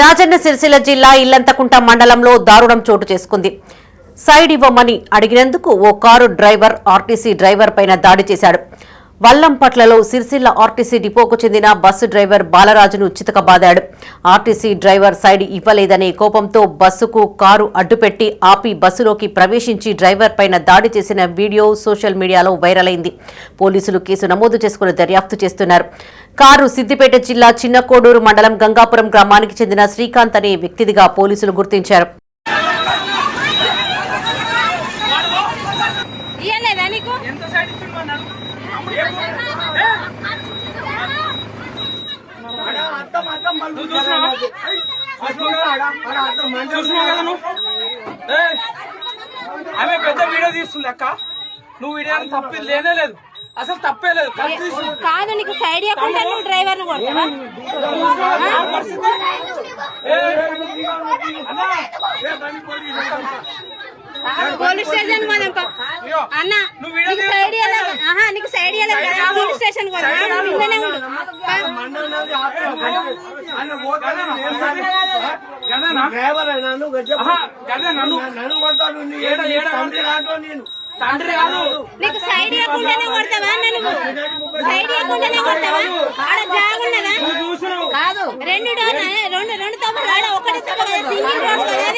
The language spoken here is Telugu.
రాజన్న సిరిసిల్ల జిల్లా ఇల్లంతకుంట మండలంలో దారుణం చోటు చేసుకుంది. సైడ్ ఇవ్వమని అడిగినందుకు ఓ కారు డ్రైవర్ ఆర్టీసీ డ్రైవర్ పైన దాడి చేశాడు. వల్లంపట్లలో సిరిసిల్ల ఆర్టీసీ డిపోకు చెందిన బస్సు డ్రైవర్ బాలరాజును చితకబాదాడు. ఆర్టీసీ డ్రైవర్ సైడ్ ఇవ్వలేదనే కోపంతో బస్సుకు కారు అడ్డుపెట్టి ఆపి బస్సులోకి ప్రవేశించి డ్రైవర్ పైన దాడి చేసిన వీడియో సోషల్ మీడియాలో వైరల్ అయింది. పోలీసులు కేసు నమోదు చేసుకుని దర్యాప్తు చేస్తున్నారు. కారు సిద్దిపేట జిల్లా చిన్నకోడూరు మండలం గంగాపురం గ్రామానికి చెందిన శ్రీకాంత్ అనే వ్యక్తిదిగా పోలీసులు గుర్తించారు. ఎంత కదా నువ్వు ఏయ్, ఆమె పెద్ద వీడియో తీస్తుంది అక్క నువ్వు వీడియో తప్పి లేనే లేదు అసలు తప్పే లేదు. కాదు నీకు సైడ్ ఇవ్వకుండా నువ్వు డ్రైవర్. పోలీస్ స్టేషన్ అన్న నీకు సైడ్ ఆహా నీకు సైడ్ పోలీస్ స్టేషన్ ఉండు. నీకు సైడ్ ఇవ్వకుండానే కొడతావా నువ్వు? సైడ్ ఇవ్వకుండానే కొడతావా? ఆడ జాగున్నదా కాదు. రెండు రెండు రెండు తప్పులు ఆడ ఒకటి తప్పు కదా సింగిల్ రోడ్ కదా